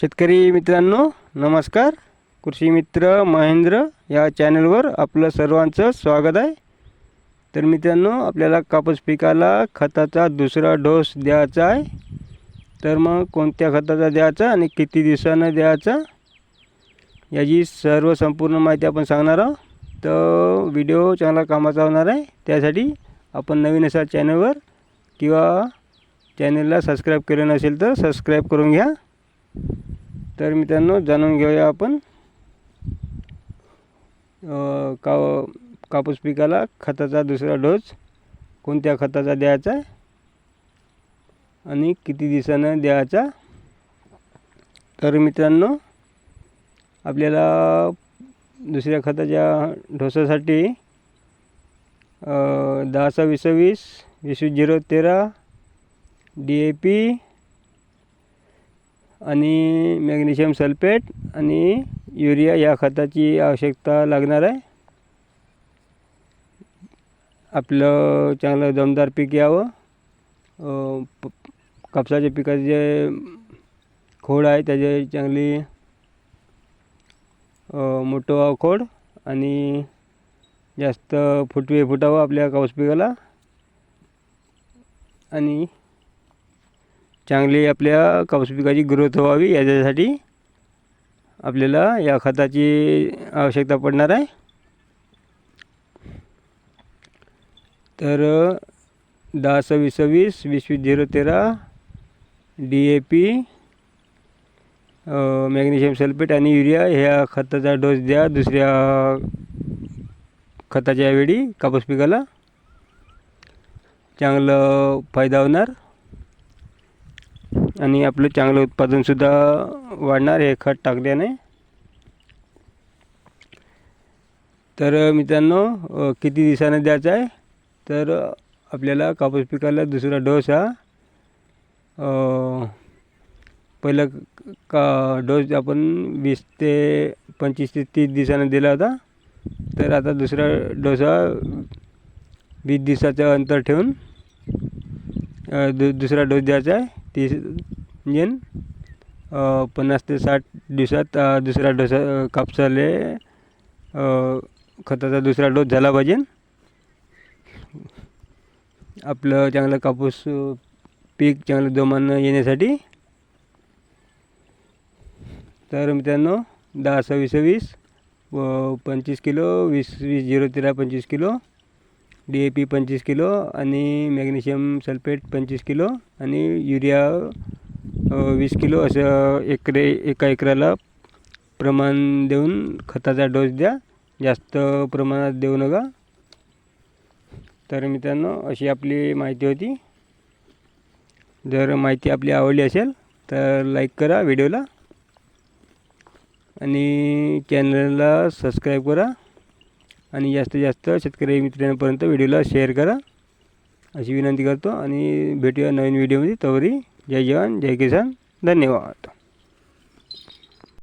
शेतकरी मित्रांनो नमस्कार. कृषी मित्र महेंद्र या चॅनलवर आपलं सर्वांचं स्वागत आहे. तर मित्रांनो आपल्याला कापूस पिकाला खताचा दुसरा डोस द्यायचा आहे. तर मग कोणत्या खताचा द्यायचा आणि किती दिवसानं द्यायचा? याची सर्व संपूर्ण माहिती आपण सांगणार आहोत. तर व्हिडिओ चांगला कामाचा होणार आहे. त्यासाठी आपण नवीन असा चॅनलवर किंवा चॅनलला सबस्क्राईब केलं नसेल तर सबस्क्राईब करून घ्या. तर मित्रांनो जाणून घेऊया आपण का कापूस पिकाला खताचा दुसरा डोस कोणत्या खताचा द्यायचा आणि किती दिवसानं द्यायचा. तर मित्रांनो आपल्याला दुसऱ्या खताच्या डोसासाठी दहा वीस सव्वीस वीस झिरो तेरा डी ए पी आणि मॅग्नेशियम सल्फेट आणि युरिया या खताची आवश्यकता लागणार आहे. आपलं चांगलं दमदार पीक यावं. प- कापसाच्या पिकाचे जे खोड आहे त्याचे चांगली मोठं व्हावं खोड आणि जास्त फुटवे फुटावं आपल्या कापूस पिकाला. आणि चांगली आपल्या कापूस पिकाची ग्रोथ व्हावी याच्यासाठी आपल्याला या खताची आवश्यकता पडणार आहे. तर दहा सव्वीस सव्वीस वीस वीस झिरो तेरा D A P magnesium sulphate आणि युरिया ह्या खताचा डोस द्या दुसऱ्या खताच्या वेळी कापूस पिकाला. चांगलं फायदा होणार. आणि आपलं चांगलं उत्पादनसुद्धा वाढणार हे खत टाकल्याने. तर मित्रांनो किती दिवसानं द्यायचं आहे? तर आपल्याला कापूस पिकाला दुसरा डोस हा पहिलं का डोस आपण वीस ते पंचवीस ते तीस दिवसानं दिला होता. तर आता दुसरा डोस हा वीस दिवसाचं अंतर ठेवून दु दुसरा डोस द्यायचा आहे. तीस जन पन्नास ते साठ दिवसात दुसरा डोस कापसाले खताचा दुसरा डोस झाला पाहिजे. आपलं चांगलं कापूस पीक चांगलं जोमानं येण्यासाठी. तर मित्रांनो दहा सव्वीस सव्वीस व पंचवीस किलो वीस वीस झिरो तेरा पंचवीस किलो. डी ए पी पंचवीस किलो आणि मॅग्नेशियम सल्फेट पंचवीस किलो आणि युरिया वीस किलो असं एकरे एका एकराला प्रमाण देऊन खताचा डोस द्या. जास्त प्रमाणात देऊ नका. तर मित्रांनो अशी आपली माहिती होती. जर माहिती आपली आवडली असेल तर लाईक करा व्हिडिओला. आणि चॅनलला सबस्क्राईब करा. आणि जास्तीत जास्त शेतकरी मित्रांपर्यंत व्हिडिओला शेअर करा. अशी विनंती करतो आणि भेटूया नवीन व्हिडिओमध्ये. तवरी जय जवान जय किसान. धन्यवाद.